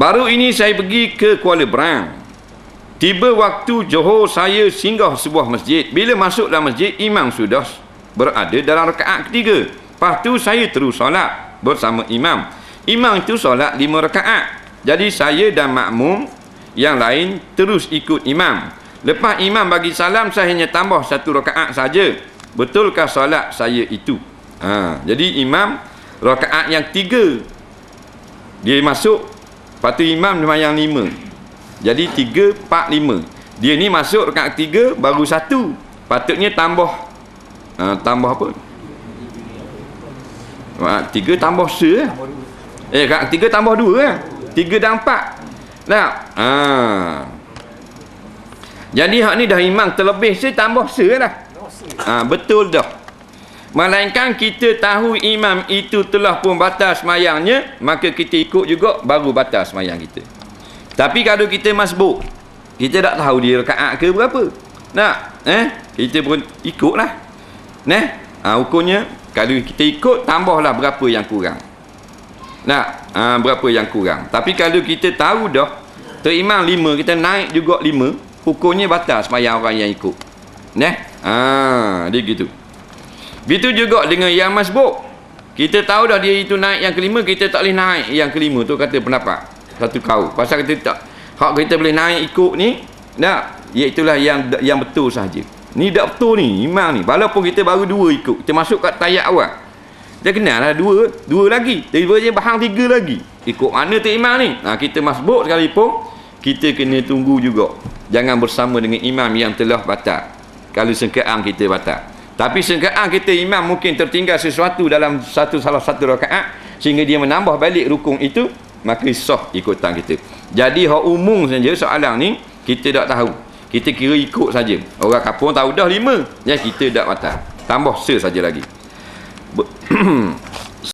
Baru ini saya pergi ke Kuala Berang. Tiba waktu Johor saya singgah sebuah masjid. Bila masuk dalam masjid, imam sudah berada dalam rakaat ketiga. Lepas tu saya terus solat bersama imam. Imam itu solat lima rakaat. Jadi saya dan makmum yang lain terus ikut imam. Lepas imam bagi salam, saya hanya tambah satu rakaat saja. Betulkah solat saya itu? Ha, jadi imam rakaat yang tiga dia masuk lepas tu imam yang lima. Jadi tiga, empat, lima. Dia ni masuk rakaat tiga baru satu. Patutnya tambah. Uh, tambah apa? Rakaat tiga tambah se eh? Eh rakaat tiga tambah dua eh? Tiga dan empat. Tak ha. jadi hak ni dah imam terlebih se tambah se lah ha, betul dah Melainkan kita tahu imam itu telah pun batas semayangnya, maka kita ikut juga baru batas semayang kita. Tapi kalau kita masbuk, kita tak tahu dia rakaat ke berapa. Nak? Eh? Kita pun ikutlah. Nah, ha, hukumnya kalau kita ikut tambahlah berapa yang kurang. Nak? Ha, berapa yang kurang. Tapi kalau kita tahu dah terimam lima, kita naik juga lima, hukumnya batas semayang orang yang ikut. Nah? Ha, dia gitu. Begitu juga dengan yang masbuk. Kita tahu dah dia itu naik yang kelima, kita tak boleh naik yang kelima tu kata pendapat. Satu kau. Pasal kita tak hak kita boleh naik ikut ni, tak? Iaitulah yang yang betul saja. Ni tak betul ni, imam ni. Walaupun kita baru dua ikut, kita masuk kat tayat awal. Dia kenal lah dua, dua lagi. Tiba je bahang tiga lagi. Ikut mana tu imam ni? Nah, kita masbuk sekalipun, kita kena tunggu juga. Jangan bersama dengan imam yang telah batal. Kalau sengkeang kita batal. Tapi sengkaan kita imam mungkin tertinggal sesuatu dalam satu salah satu rakaat sehingga dia menambah balik rukun itu maka sah ikutan kita. Jadi hak umum saja soalan ni kita tak tahu. Kita kira ikut saja. Orang kapung tahu dah lima. Ya kita tak batal. Tambah se saja lagi.